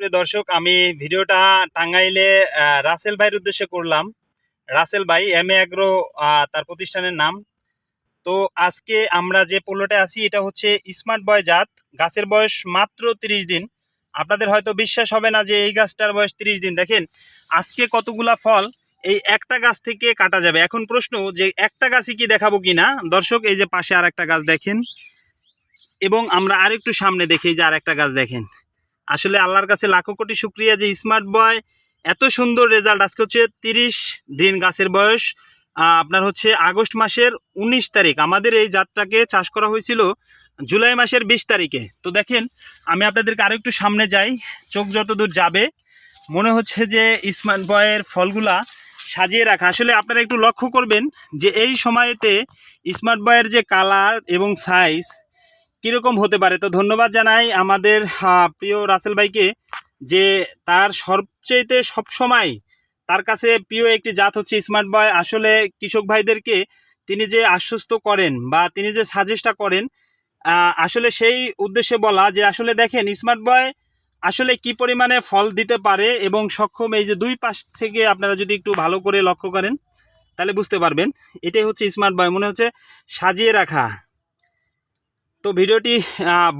সুপ্রিয় দর্শক, আমি ভিডিওটা টাঙ্গাইলে রাসেল ভাইয়ের উদ্দেশ্যে করলাম। রাসেল ভাই এম এ অ্যাগ্রো তার প্রতিষ্ঠানের নাম। তো আজকে আমরা যে পোলোটে আছি, এটা হচ্ছে স্মার্ট বয় জাত। গাছের বয়স মাত্র তিরিশ দিন। আপনাদের হয়তো বিশ্বাস হবে না যে এই গাছটার বয়স তিরিশ দিন। দেখেন, আজকে কতগুলা ফল, এই একটা গাছ থেকে কাটা যাবে। এখন প্রশ্ন যে একটা গাছই কি দেখাবো কিনা? দর্শক, এই যে পাশে আর একটা গাছ দেখেন। এবং আমরা আরেকটু সামনে দেখি যে আর একটা গাছ দেখেন। আসলে আল্লাহর কাছে লাখো কোটি শুক্রিয়া যে স্মার্ট বয় এত সুন্দর রেজাল্ট। আজকে হচ্ছে তিরিশ দিন গাছের বয়স আপনার হচ্ছে আগস্ট মাসের উনিশ তারিখ। আমাদের এই জাতটাকে চাষ করা হয়েছিল জুলাই মাসের বিশ তারিখে। তো দেখেন, আমি আপনাদেরকে আরও একটু সামনে যাই। চোখ যতদূর যাবে, মনে হচ্ছে যে স্মার্ট বয়ের ফলগুলা সাজিয়ে রাখা। আসলে আপনারা একটু লক্ষ্য করবেন যে এই সময়েতে স্মার্ট বয়ের যে কালার এবং সাইজ কীরকম হতে পারে? তো ধন্যবাদ জানাই আমাদের প্রিয় রাসেল ভাইকে যে তার সবচেয়েতে সবসময় তার কাছে প্রিয় একটি জাত হচ্ছে স্মার্ট বয়। আসলে কৃষক ভাইদেরকে তিনি যে আশ্বস্ত করেন বা তিনি যে সাজেস্টটা করেন আসলে সেই উদ্দেশ্যে বলা যে আসলে দেখেন স্মার্ট বয় আসলে কি পরিমাণে ফল দিতে পারে এবং সক্ষম এই যে দুই পাশ থেকে আপনারা যদি একটু ভালো করে লক্ষ্য করেন, তাহলে বুঝতে পারবেন। এটাই হচ্ছে স্মার্ট বয়। মনে হচ্ছে সাজিয়ে রাখা। তো ভিডিওটি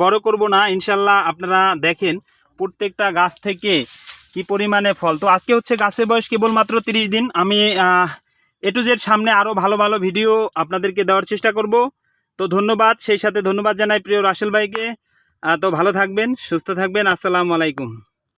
বড় করব না, ইনশাল্লাহ আপনারা দেখেন প্রত্যেকটা গাছ থেকে কি পরিমাণে ফল। তো আজকে হচ্ছে গাছের বয়স কেবলমাত্র তিরিশ দিন। আমি এ টু জেড সামনে আরও ভালো ভালো ভিডিও আপনাদেরকে দেওয়ার চেষ্টা করব। তো ধন্যবাদ, সেই সাথে ধন্যবাদ জানাই প্রিয় রাসেল ভাইকে। তো ভালো থাকবেন, সুস্থ থাকবেন। আসসালামু আলাইকুম।